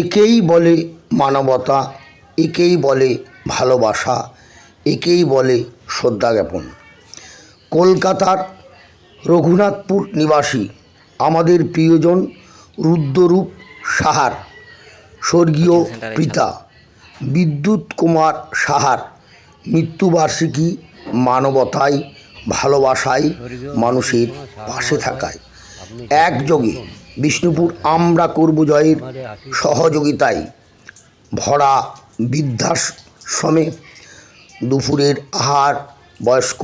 একেই বলে মানবতা, একেই বলে ভালোবাসা, একেই বলে শ্রদ্ধা জ্ঞাপন। কলকাতার রঘুনাথপুর নিবাসী আমাদের প্রিয়জন রুদ্ররূপ সাহার, স্বর্গীয় পিতা বিদ্যুৎ কুমার সাহার মৃত্যুবার্ষিকী মানবতায়, ভালোবাসায় মানুষের পাশে থাকায়। একযোগে বিষ্ণুপুর আমরা করব জয়ের সহযোগিতায়। ভরা বৃদ্ধাশ্রমে দুপুরের আহার বয়স্ক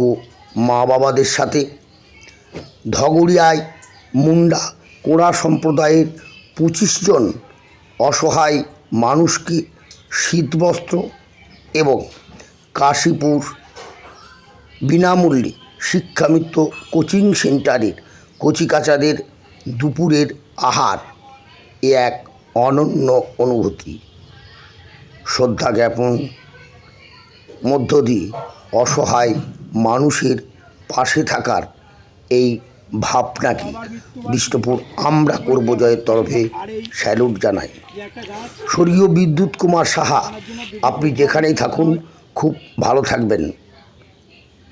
মা বাবাদের সাথে। ধগড়িয়ায় মুন্ডা কোড়া সম্প্রদায়ের পঁচিশ জন অসহায় মানুষকে শীতবস্ত্র এবং কাশীপুর বিনামূল্যে শিক্ষামিত্র কোচিং সেন্টারের কচিকাচাদের দুপুরের আহার এ এক অনন্য অনুভূতি। শ্রদ্ধা জ্ঞাপন, মধ্য দিয়ে অসহায় মানুষের পাশে থাকার এই ভাবনাকে বিষ্ণুপুর আমরা করব জয়ের তরফে স্যালুট জানাই। স্বর্গীয় বিদ্যুৎ কুমার সাহা, আপনি যেখানেই থাকুন, খুব ভালো থাকবেন।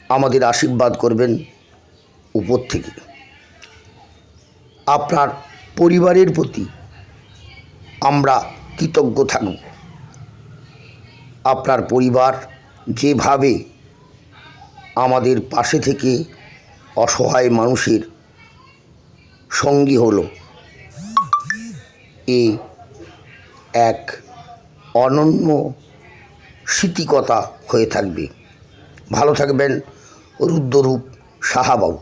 আমাদের আশীর্বাদ করবেন উপর থেকে। আপনার পরিবারের প্রতি আমরা কৃতজ্ঞ থাকব। আপনার পরিবার যেভাবে আমাদের পাশে থেকে অসহায় মানুষের সঙ্গী হলো, এ এক অনন্য স্মৃতিকতা হয়ে থাকবে। ভালো থাকবেন, রুদ্ররূপ সাহাবাবু।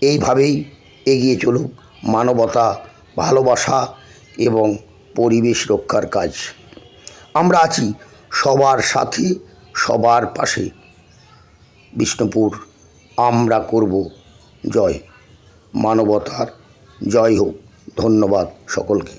এইভাবেই এগিয়ে চলুক। মানবতা, ভালোবাসা এবং পরিবেশ রক্ষার কাজ। আমরা আছি সবার সাথে, সবার পাশে। বিষ্ণুপুর, আমরা করব জয়। মানবতার জয় হোক। ধন্যবাদ সকলকে।